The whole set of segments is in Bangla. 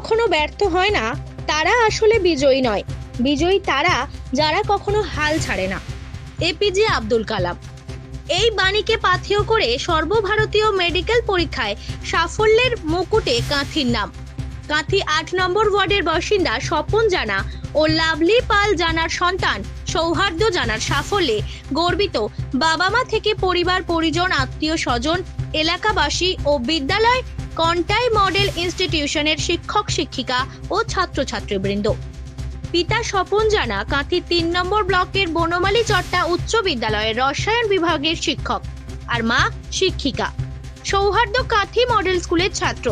কখনো ব্যর্থ হয় না, তারা আসলে বিজয়ী নয়। বিজয়ী তারা যারা কখনো হাল ছাড়ে না। এপিজে আব্দুল কালাম। এই বাণীকে পাথেয় করে সর্বভারতীয় মেডিকেল পরীক্ষায় সাফল্যের মুকুটে কাঁথির নাম। কাঁথি আট নম্বর ওয়ার্ডের বাসিন্দা স্বপন জানা ও লাভলি পাল জানার সন্তান সৌহার্দ্য জানার সাফল্যে গর্বিত বাবা মা থেকে পরিবার, পরিজন, আত্মীয় স্বজন, এলাকাবাসী ও বিদ্যালয় কন্টাই মডেল ইনস্টিটিউশনের শিক্ষক, শিক্ষিকা ও ছাত্রছাত্রীবৃন্দ। পিতা স্বপন জানা, কাঁথি তিন নম্বর ব্লকের বনমালী চট্টা উচ্চ বিদ্যালয়ের রসায়ন বিভাগের শিক্ষক আর মা শিক্ষিকা। সৌহার্দ্য কাঁথি মডেল স্কুলের ছাত্র।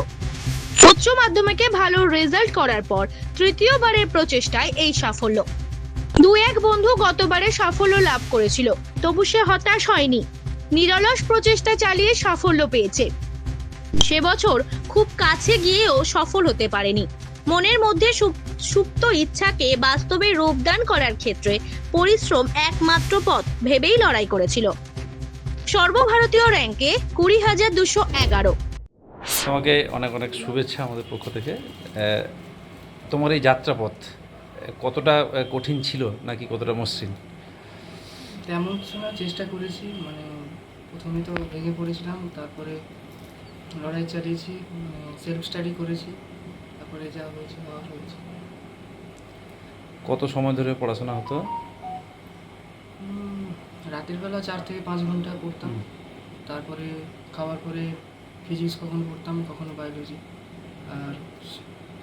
উচ্চ মাধ্যমিকে ভালো রেজাল্ট করার পর তৃতীয়বারের প্রচেষ্টায় এই সাফল্য। দু এক বন্ধু গতবারে সাফল্য লাভ করেছিল, তবু সে হতাশ হয়নি। নিরলস প্রচেষ্টা চালিয়ে সাফল্য পেয়েছে। সে বছর খুব কাছে গিয়েও সফল হতে পারেনি। মনের মধ্যে সুপ- সুপ্ত ইচ্ছাকে বাস্তবে রূপদান করার ক্ষেত্রে পরিশ্রম একমাত্র পথ ভেবেই লড়াই করেছিল। সর্বভারতীয় র্যাঙ্কে কুড়ি হাজার দুশো এগারো। তোমাকে অনেক অনেক শুভেচ্ছা আমাদের পক্ষ থেকে। তোমার এই যাত্রাপথ কতটা কঠিন ছিল নাকি কতটা মসৃণ? তেমন সময় চেষ্টা করেছি মানে প্রথমে তো ভেঙে পড়েছিলাম তারপরে লড়াই চালিয়েছি সেলফ স্টাডি করেছি তারপরে যা হয়েছে হওয়া হয়েছে। কত সময় ধরে পড়াশোনা হতো? রাতের বেলা চার থেকে পাঁচ ঘণ্টা পড়তাম। তারপরে খাওয়ার পরে ফিজিক্স কখনো পড়তাম কখনো বায়োলজি আর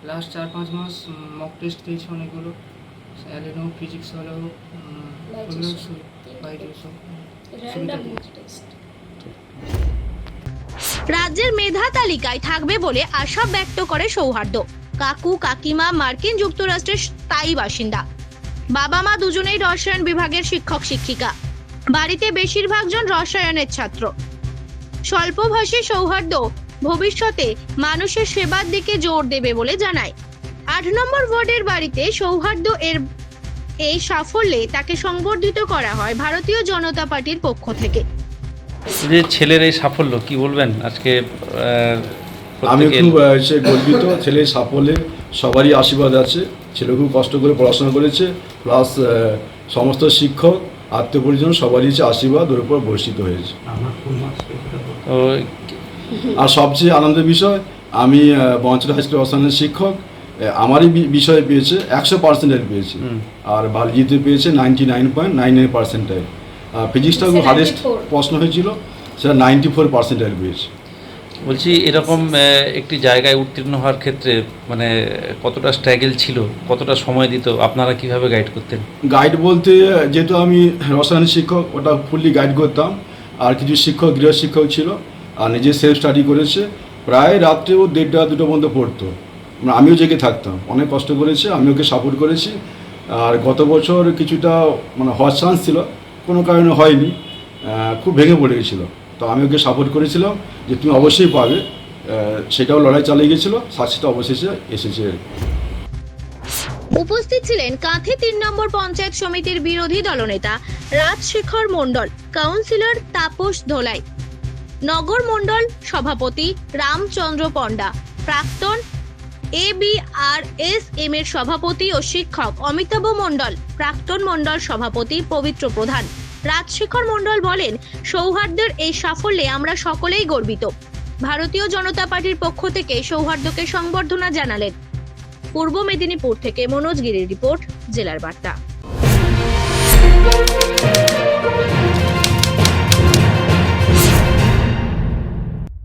লাস্ট চার পাঁচ মাস মক টেস্ট দিয়েছি অনেকগুলো। অ্যালেনো ফিজিক্স হলেও বাইরে সব সুবিধা পেয়েছি রাজ্যের মেধা তালিকায় থাকবে বলে আশা ব্যক্ত করে সৌহার্দ্য। কাকু, কাকিমা, মার্কিন যুক্তরাষ্ট্রের স্থায়ী বাসিন্দা। বাবা মা দুজনেই রসায়ন বিভাগের শিক্ষক, শিক্ষিকা। বাড়িতে বেশিরভাগ জন রসায়নের ছাত্র। স্বল্পভাষী সৌহার্দ্য ভবিষ্যতে মানুষের সেবার দিকে জোর দেবে বলে জানায়। আট নম্বর ওয়ার্ডের বাড়িতে সৌহার্দ্য এর এই সাফল্যে তাকে সংবর্ধিত করা হয় ভারতীয় জনতা পার্টির পক্ষ থেকে। যে ছেলের এই সাফল্য কি বলবেন? আজকে আমি খুব সে গর্বিত। ছেলের সাফল্যে সবারই আশীর্বাদ আছে। ছেলে খুব কষ্ট করে পড়াশোনা করেছে। প্লাস সমস্ত শিক্ষক আত্মীয় পরিজন সবারই যে আশীর্বাদ ওর উপর বর্ষিত হয়েছে। তো আর সবচেয়ে আনন্দের বিষয় আমি বঞ্চল হাই স্কুল রসায়নের শিক্ষক। আমারই বিষয়ে পেয়েছে একশো পার্সেন্টের পেয়েছে। আর বালজিতে পেয়েছে ninety nine point nine nine percentile ফিজিক্সটা খুব হারেস্ট প্রশ্ন হয়েছিল সেটা নাইনটি ফোর পার্সেন্টাইল পেয়েছে বলছি এরকম একটি জায়গায় উত্তীর্ণ হওয়ার ক্ষেত্রে মানে কতটা স্ট্রাগল ছিল কতটা সময় দিত আপনারা কীভাবে গাইড করতেন? গাইড বলতে যেহেতু আমি রসায়ন শিক্ষক ওটা ফুললি গাইড করতাম আর কিছু শিক্ষক গৃহ শিক্ষক ছিল আর নিজে সেলফ স্টাডি করেছে প্রায় রাত্রেও দেড়টা দুটো পর্যন্ত পড়তো। মানে আমিও জেগে থাকতাম অনেক কষ্ট করেছে আমি ওকে সাপোর্ট করেছি আর গত বছর কিছুটা মানে হওয়ার চান্স ছিল কোনো কারণে হয়নি খুব ভেঙে পড়ে গেছিল। তো আমি ওকে সাপোর্ট করেছিলাম যে তুমি অবশ্যই পাবে সেটাও লড়াই চালিয়ে গেছিল সাকসেসটা অবশেষে এসেছে। উপস্থিত ছিলেন কাঁথি তিন নম্বর পঞ্চায়েত সমিতির বিরোধী দলনেতা রাজশেখর মণ্ডল, কাউন্সিলর তাপস ধোলাই, নগর মণ্ডল সভাপতি রামচন্দ্র পণ্ডা, প্রাক্তন A B R S M এর সভাপতি ও শিক্ষক অমিতাভ মণ্ডল, প্রাক্তন মণ্ডল সভাপতি পবিত্র প্রধান। রাজশেখর মণ্ডল বলেন, সৌহার্দ্যের এই সাফল্যে আমরা সকলেই গর্বিত। ভারতীয় জনতা পার্টির পক্ষ থেকে সৌহার্দ্যকে সংবর্ধনা জানালেন। পূর্ব মেদিনীপুর থেকে মনোজ গিরির রিপোর্ট, জেলার বার্তা।